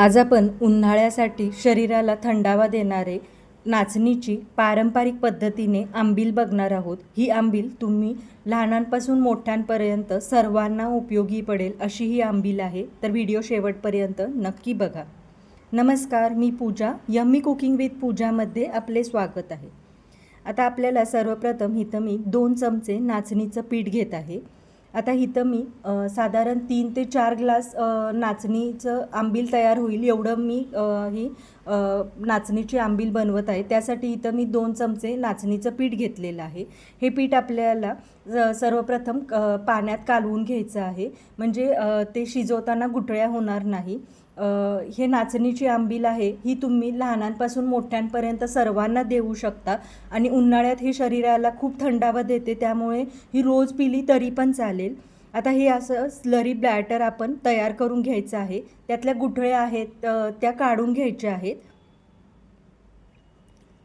आज आपण उन्हाळ्यासाठी शरीराला थंडावा देणारे नाचणीची पारंपरिक पद्धतीने आंबील बघणार आहोत. ही आंबील तुम्ही लहानांपासून मोठ्यांपर्यंत सर्वांना उपयोगी पडेल अशी ही आंबील आहे. तर व्हिडिओ शेवटपर्यंत नक्की बघा. नमस्कार मी पूजा. यम्मी कुकिंग विथ पूजामध्ये आपले स्वागत आहे. आता आपल्याला सर्वप्रथम इथं मी दोन चमचे नाचणीचं पीठ घेत आहे. आता इथं मी साधारण तीन ते चार ग्लास नाचणीचं आंबील तयार होईल. एवढं मी ही नाचणीची आंबील बनवत आहे. त्यासाठी इथं मी दोन चमचे नाचणीचं पीठ घेतलेलं आहे. हे पीठ आपल्याला सर्वप्रथम पाण्यात कालवून घ्यायचं आहे. म्हणजे ते शिजवताना गुठळ्या होणार नाही. हे नाचणीची आंबील आहे. ही तुम्ही लहानांपासून मोठ्यांपर्यंत सर्वांना देऊ शकता. आणि उन्हाळ्यात ही शरीराला खूप थंडावा देते. त्यामुळे ही रोज पिली तरी पण चालेल. आता हे असं स्लरी ब्लॅटर आपण तयार करून घ्यायचं आहे. त्यातल्या गुठळ्या आहेत त्या काढून घ्यायच्या आहेत.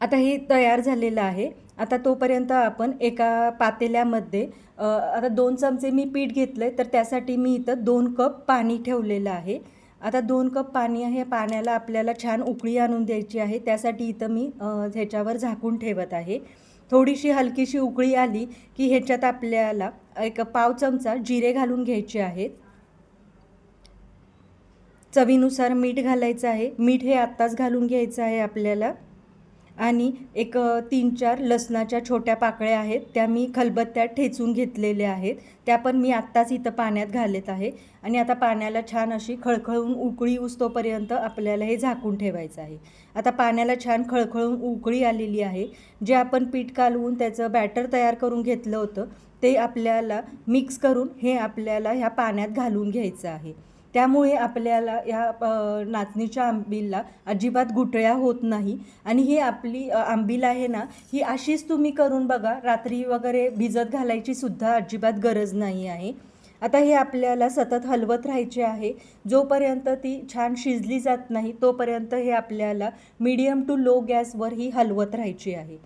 आता हे तयार झालेलं आहे. आता तोपर्यंत आपण एका पातेल्यामध्ये आता दोन चमचे मी पीठ घेतलं आहे तर त्यासाठी मी इथं दोन कप पाणी ठेवलेलं आहे. आता दोन कप पाणी आहे पाण्याला आपल्याला छान उकळी आणून द्यायची आहे. त्यासाठी इथं मी ह्याच्यावर झाकून ठेवत आहे. थोडीशी हलकीशी उकळी आली की ह्याच्यात आपल्याला एक पाव चमचा जिरे घालून घ्यायचे आहेत. चवीनुसार मीठ घालायचं आहे. मीठ हे आत्ताच घालून घ्यायचं आहे आपल्याला. आणि एक तीन चार लसणाच्या छोट्या पाकळ्या आहेत. त्या मी खलबत्त्यात ठेचून घेतलेल्या आहेत. त्या पण मी आत्ताच इथं पाण्यात घालत आहे. आणि आता पाण्याला छान अशी खळखळून उकळी उसतोपर्यंत आपल्याला हे झाकून ठेवायचं आहे. आता पाण्याला छान खळखळून उकळी आलेली आहे. जे आपण पीठ कालवून त्याचं बॅटर तयार करून घेतलं होतं ते आपल्याला मिक्स करून हे आपल्याला ह्या पाण्यात घालून घ्यायचं आहे. त्यामुळे आपल्याला या नाचणीच्या आंबीलला अजिबात गुटळ्या होत नाही. आणि ही आपली आंबील आहे ना ही अशीच तुम्ही करून बघा रात्री वगैरे भिजत घालायची सुद्धा अजिबात गरज नाही आहे. आता हे आपल्याला सतत हलवत राहायचे आहे. जोपर्यंत ती छान शिजली जात नाही तोपर्यंत हे आपल्याला मीडियम टू लो गॅसवर ही हलवत राहायची आहे.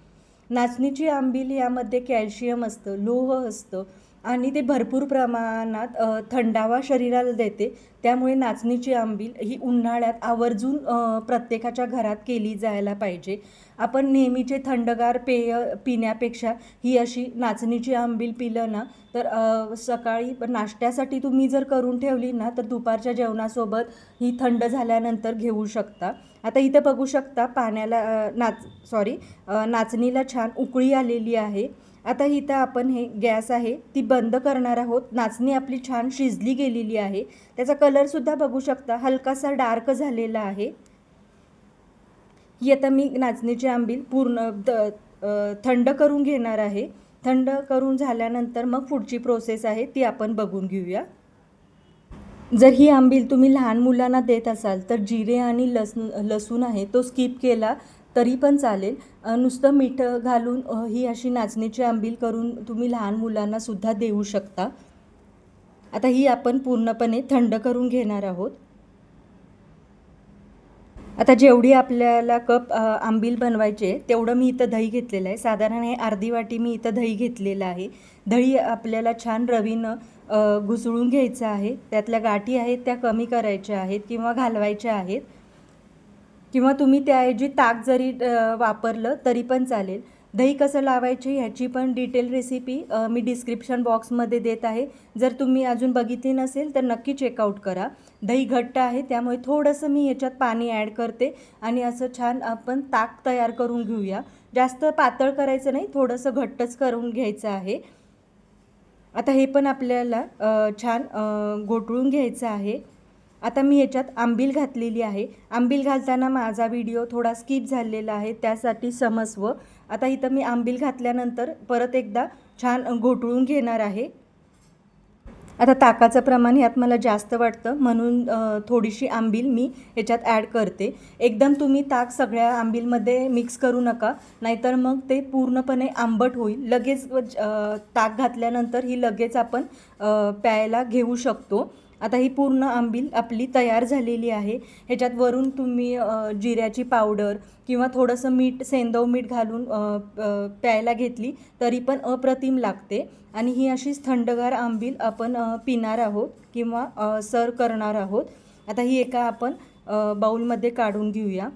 नाचणीची आंबील यामध्ये कॅल्शियम असतं लोह असतं आणि ते भरपूर प्रमाणात थंडावा शरीराला देते. त्यामुळे नाचणीची आंबील ही उन्हाळ्यात आवर्जून प्रत्येकाच्या घरात केली जायला पाहिजे. आपण नेहमीचे थंडगार पेय पिण्यापेक्षा ही अशी नाचणीची आंबील पिलं ना तर सकाळी नाश्त्यासाठी तुम्ही जर करून ठेवली ना तर दुपारच्या जेवणासोबत ही थंड झाल्यानंतर घेऊ शकता. आता इथं बघू शकता पाण्याला नाच सॉरी नाचणीला छान उकळी आलेली आहे. आता इथं आपण हे गॅस आहे ती बंद करणार आहोत. नाचणी आपली छान शिजली गेलेली आहे. त्याचा कलरसुद्धा बघू शकता. हलकासा डार्क झालेला आहे. ही आता मी नाचणीची आंबील पूर्ण द थंड करून घेणार आहे. थंड करून झाल्यानंतर मग पुढची प्रोसेस आहे ती आपण बघून घेऊया. जर ही आंबील तुम्ही लहान मुलांना देत असाल तर जिरे आणि लस लसूण आहे तो स्किप केला तरी पण चालेल. नुसतं मीठ घालून ही अशी नाचणीची आंबील करून तुम्ही लहान मुलांना सुद्धा देऊ शकता. आता ही आपण पूर्णपणे थंड करून घेणार आहोत. आता जेवढी आपल्याला कप आंबील बनवायचे तेवढं मी इथं दही घेतलेलं आहे. साधारण हे अर्धी वाटी मी इथं दही घेतलेलं आहे. दही आपल्याला छान रवीनं घुसळून घ्यायचं आहे. त्यातल्या गाठी आहेत त्या कमी करायच्या आहेत किंवा घालवायच्या आहेत. किंवा तुम्ही त्याऐवजी ताक जरी वापरलं तरी पण चालेल. दही कसं लावायचे ह्याची पण डिटेल रेसिपी मी डिस्क्रिप्शन बॉक्समध्ये देत आहे. जर तुम्ही अजून बघितली नसेल तर नक्की चेकआउट करा. दही घट्ट आहे त्यामुळे थोडंसं मी याच्यात पाणी ॲड करते आणि असं छान आपण ताक तयार करून घेऊया. जास्त पातळ करायचं नाही थोडंसं घट्टच करून घ्यायचं आहे. आता हे पण आपल्याला छान घोटळून घ्यायचं आहे. आता मी याच्यात आंबील घातलेली आहे. आंबील घालताना माझा व्हिडिओ थोडा स्किप झालेला आहे त्यासाठी समस्व. आता इथं मी आंबील घातल्यानंतर परत एकदा छान घोटळून घेणार आहे. आता ताकाचं प्रमाण ह्यात मला जास्त वाटतं म्हणून थोडीशी आंबील मी ह्याच्यात ॲड करते. एकदम तुम्ही ताक सगळ्या आंबीलमध्ये मिक्स करू नका नाहीतर मग ते पूर्णपणे आंबट होईल. लगेच ताक घातल्यानंतर ही लगेच आपण प्यायला घेऊ शकतो. आता ही पूर्ण आंबील आपली तयार झालेली आहे. ह्याच्यात वरून तुम्ही जिऱ्याची पावडर किंवा थोडंसं मीठ सेंदव मीठ घालून प्यायला घेतली तरी पण अप्रतिम लागते. आणि ही अशीच थंडगार आंबील आपण पिणार आहोत किंवा सर्व करणार आहोत. आता ही एका आपण बाऊलमध्ये काढून घेऊया.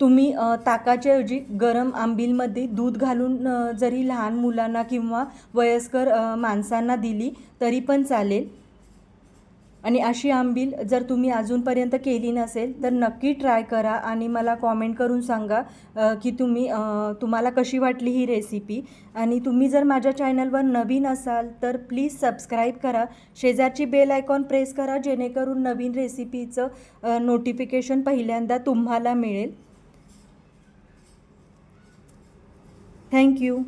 तुम्ही ताकाच्याऐवजी गरम आंबीलमध्ये दूध घालून जरी लहान मुलांना किंवा वयस्कर माणसांना दिली तरी पण चालेल. आणि अशी आंबील जर तुम्ही अजूनपर्यंत केली नसेल तर नक्की ट्राय करा आणि मला कॉमेंट करून सांगा की तुम्ही तुम्हाला कशी वाटली ही रेसिपी. आणि तुम्ही जर माझ्या चॅनलवर नवीन असाल तर प्लीज सबस्क्राईब करा. शेजारची बेल आयकॉन प्रेस करा जेणेकरून नवीन रेसिपीचं नोटिफिकेशन पहिल्यांदा तुम्हाला मिळेल. Thank you.